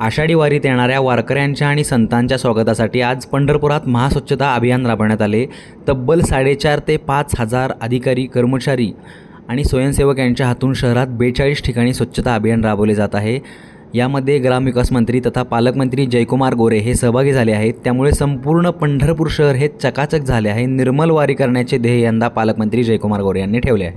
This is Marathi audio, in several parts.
आषाढी वारीत येणाऱ्या वारकऱ्यांच्या आणि संतांच्या स्वागतासाठी आज पंढरपुरात महास्वच्छता अभियान राबवण्यात आले. तब्बल साडेचार ते पाच हजार अधिकारी कर्मचारी आणि स्वयंसेवक यांच्या हातून शहरात बेचाळीस ठिकाणी स्वच्छता अभियान राबवले जात आहे. यामध्ये ग्रामविकास मंत्री तथा पालकमंत्री जयकुमार गोरे हे सहभागी झाले आहेत. त्यामुळे संपूर्ण पंढरपूर शहर हे चकाचक झाले आहे. निर्मल वारी करण्याचे ध्येय यंदा पालकमंत्री जयकुमार गोरे यांनी ठेवले आहे.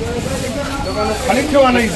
सगळं. खाली ठेवा नाही